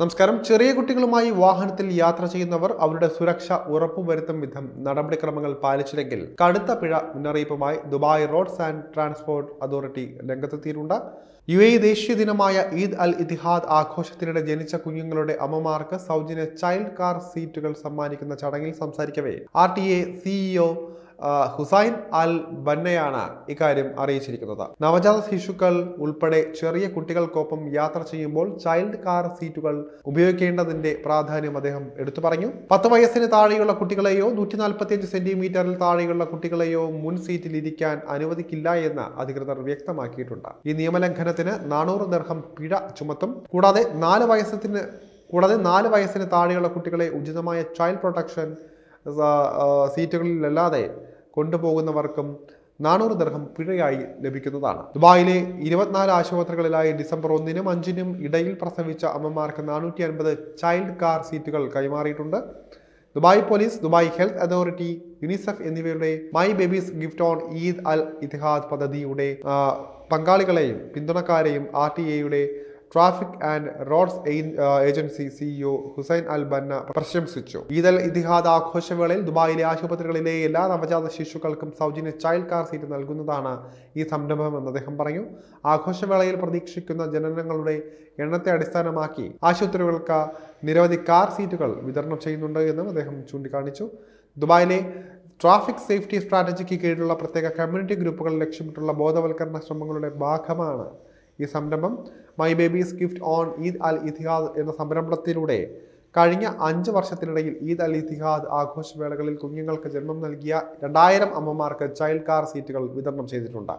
നമസ്കാരം. ചെറിയ കുട്ടികളുമായി വാഹനത്തിൽ യാത്ര ചെയ്യുന്നവർ അവരുടെ സുരക്ഷ ഉറപ്പുവരുത്തും വിധം നടപടിക്രമങ്ങൾ പാലിച്ചില്ലെങ്കിൽ കടുത്ത പിഴ മുന്നറിയിപ്പുമായി Dubai roads and transport authority രംഗത്തെത്തിയിട്ടുണ്ട്. യു എ ദേശീയ ദിനമായ ഈദ് അൽ ഇതിഹാദ് ആഘോഷത്തിനിടെ ജനിച്ച കുഞ്ഞുങ്ങളുടെ അമ്മമാർക്ക് സൗജന്യ ചൈൽഡ് കാർ സീറ്റുകൾ സമ്മാനിക്കുന്ന ചടങ്ങിൽ സംസാരിക്കവേ. R T A CEO Hussain Al ബന്നയാണ് ഇക്കാര്യം അറിയിച്ചിരിക്കുന്നത്. നവജാത ശിശുക്കൾ ഉൾപ്പെടെ ചെറിയ കുട്ടികൾക്കൊപ്പം യാത്ര ചെയ്യുമ്പോൾ ചൈൽഡ് കാർ സീറ്റുകൾ ഉപയോഗിക്കേണ്ടതിന്റെ പ്രാധാന്യം അദ്ദേഹം എടുത്തു പറഞ്ഞു. പത്ത് വയസ്സിന് താഴെയുള്ള കുട്ടികളെയോ നൂറ്റി നാൽപ്പത്തിയഞ്ച് സെന്റിമീറ്ററിൽ താഴെയുള്ള കുട്ടികളെയോ മുൻ സീറ്റിൽ ഇരിക്കാൻ അനുവദിക്കില്ല എന്ന് അധികൃതർ വ്യക്തമാക്കിയിട്ടുണ്ട്. ഈ നിയമലംഘനത്തിന് നാനൂറ് ദർഹം പിഴ ചുമത്തും. കൂടാതെ നാല് വയസ്സത്തിന് കൂടാതെ നാല് വയസ്സിന് താഴെയുള്ള കുട്ടികളെ ഉചിതമായ ചൈൽഡ് പ്രൊട്ടക്ഷൻ സീറ്റുകളിലല്ലാതെ കൊണ്ടുപോകുന്നവർക്കും നാനൂറ് ദർഹം പിഴയായി ലഭിക്കുന്നതാണ്. ദുബായിലെ ഇരുപത്തിനാല് ആശുപത്രികളിലായി ഡിസംബർ ഒന്നിനും അഞ്ചിനും ഇടയിൽ പ്രസവിച്ച അമ്മമാർക്ക് നാനൂറ്റി അൻപത് ചൈൽഡ് കാർ സീറ്റുകൾ കൈമാറിയിട്ടുണ്ട്. Dubai police Dubai health authority UNICEF എന്നിവയുടെ my babies gift on Eid Al Etihad പദ്ധതിയുടെ പങ്കാളികളെയും പിന്തുണക്കാരെയും ആർ ടി എയുടെ traffic and roads agency CEO Hussain Al Banna പ്രശംസിച്ചു. ഈദൽ ഇതിഹാദ് ആഘോഷവേളയിൽ ദുബായിലെ ആശുപത്രികളിലെ എല്ലാ നവജാത ശിശുക്കൾക്കും സൗജന്യ ചൈൽഡ് കാർ സീറ്റ് നൽകുന്നതാണ് ഈ സംരംഭമെന്ന് അദ്ദേഹം പറഞ്ഞു. ആഘോഷവേളയിൽ പ്രതീക്ഷിക്കുന്ന ജനനങ്ങളുടെ എണ്ണത്തെ അടിസ്ഥാനമാക്കി ആശുപത്രികൾക്ക് നിരവധി കാർ സീറ്റുകൾ വിതരണം ചെയ്യുന്നുണ്ട് എന്നും അദ്ദേഹം ചൂണ്ടിക്കാണിച്ചു. ദുബായിലെ ട്രാഫിക് സേഫ്റ്റി സ്ട്രാറ്റജിക്ക് കീഴിലുള്ള പ്രത്യേക കമ്മ്യൂണിറ്റി ഗ്രൂപ്പുകൾ ലക്ഷ്യമിട്ടുള്ള ബോധവൽക്കരണ ശ്രമങ്ങളുടെ ഭാഗമാണ് ഈ സംരംഭം my babies gift on Eid Al Etihad എന്ന സംരംഭത്തിലൂടെ കഴിഞ്ഞ അഞ്ച് വർഷത്തിനിടയിൽ ഈദ് അൽ ഇത്തിഹാദ് ആഘോഷവേളകളിൽ കുഞ്ഞുങ്ങൾക്ക് ജന്മം നൽകിയ രണ്ടായിരം അമ്മമാർക്ക് ചൈൽഡ് കാർ സീറ്റുകൾ വിതരണം ചെയ്തിട്ടുണ്ട്.